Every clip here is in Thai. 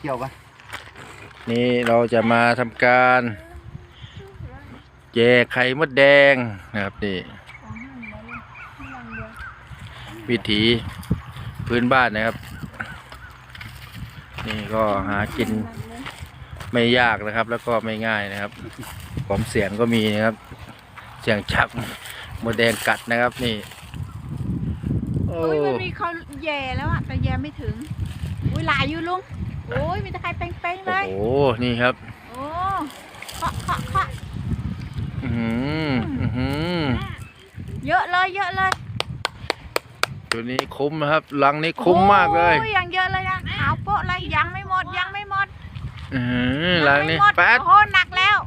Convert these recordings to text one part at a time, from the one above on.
เกี่ยวปะนี่เราจะมาทำการแย่ไข่มดแดงนะครับนี่วิถีพื้นบ้านนะครับ นี่ก็หากินไม่ยากนะครับ แล้วก็ไม่ง่ายนะครับความเสี่ยงก็มีนะครับ เสี่ยงจับมดแดงกัดนะครับนี่โอ้อุ้ยมันมีเขาแย่แล้วอะแต่แย่ไม่ถึงอุ้ยหลายอยู่ลุง โอ้ยมีแต่ใครเป้งๆเลยโห นี่ครับ โอ้เคาะเคาะเคาะอือหืออื้อหือเยอะเลยเยอะเลยตัวนี้คุ้มนะครับลังนี้คุ้มมากเลยโอ้ยยังเยอะเลยนะขาวโป๊ะเลยยังไม่หมดยังไม่หมดอือหือลังนี้ยัไม่หมดแป๊ดโอ้โหหนักแล้ว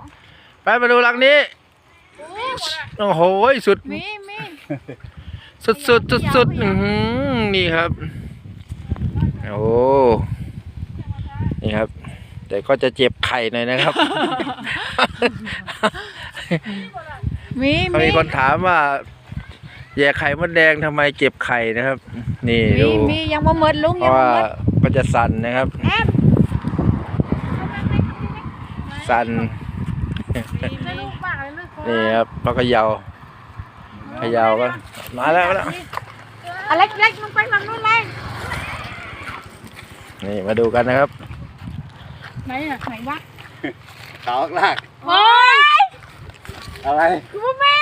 แป๊ดมาดูลังนี้ โอ้โห สุด มีมีสุดสุดสุดสุดอือหือนี่ครับ โอ้นี่ ครับ แต่ก็จะเจ็บไข่หน่อยนะครับ มีเขามีคนถามว่าแย่ไข่มดแดงทำไมเจ็บไข่นะครับ นี่มีดู มียังบ่หมดลุงเพยังราะบ่ว่าหมดก็จะสั่นนะครับแอมสั่นไม่รู้ปากเลยลูกนี่ครับพอเขยาเขยาก็มาแล้วมาแล้ว อะไรเล็กๆมันไปฝั่งนู้นเลยนี่มาดูกันนะครับ ไหนอะไหนวะขาวลากโอ้ยอะไรกูไม่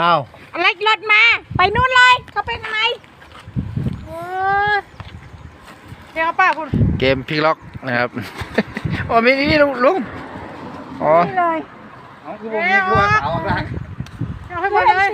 อ้าวอะไรรถมา ไปนู่นเลยเขาไปทางไหนเออเดี๋ยวป้าคุณเกมพลิกล็อกนะครับอ๋อมีนี่ลุงลุงอ๋อนี่เลยเอาคือผมมีคือว่าขาวลากเอาให้หมดเลย